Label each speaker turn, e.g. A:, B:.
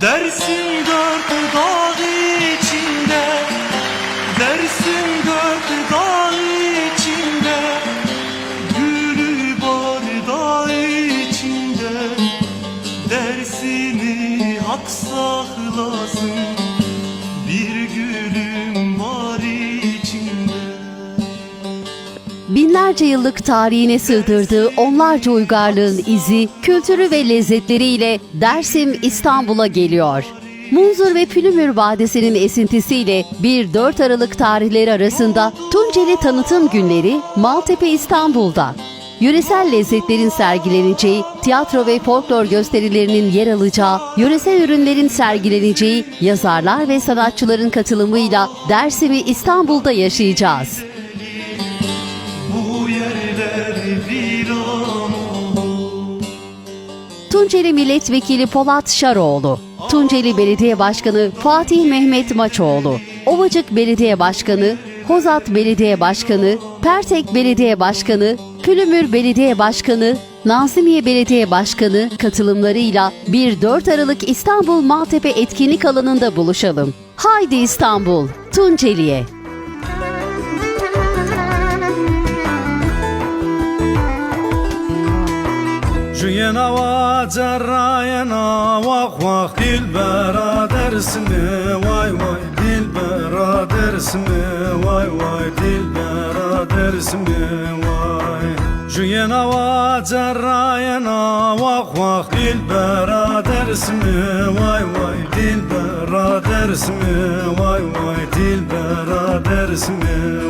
A: Dersin dört dağ içinde Dersin dört dağ içinde Gülü bardağı içinde. Dersini hak saklasın
B: Binlerce yıllık tarihine sığdırdığı onlarca uygarlığın izi, kültürü ve lezzetleriyle Dersim İstanbul'a geliyor. Munzur ve Pülümür Vadisi'nin esintisiyle 1-4 Aralık tarihleri arasında Tunceli Tanıtım Günleri Maltepe İstanbul'da. Yöresel lezzetlerin sergileneceği, tiyatro ve folklor gösterilerinin yer alacağı, yöresel ürünlerin sergileneceği, yazarlar ve sanatçıların katılımıyla Dersim'i İstanbul'da yaşayacağız. Tunceli Milletvekili Polat Şaroğlu, Tunceli Belediye Başkanı Fatih Mehmet Maçoğlu, Ovacık Belediye Başkanı, Hozat Belediye Başkanı, Pertek Belediye Başkanı, Pülümür Belediye Başkanı, Nazimiye Belediye Başkanı katılımlarıyla 1-4 Aralık İstanbul Maltepe etkinlik alanında buluşalım. Haydi İstanbul, Tunceli'ye.
C: Şu yana cerra yana vak vak Dilbera dersin mi? Vay vay Dilbera dersin mi? Vay vay Dilbera dersin mi? Vay. Şu yana va cerra yana vak vak Dilbera dersin mi? Vay vay Dilbera dersin mi? Vay vay Dilbera dersin mi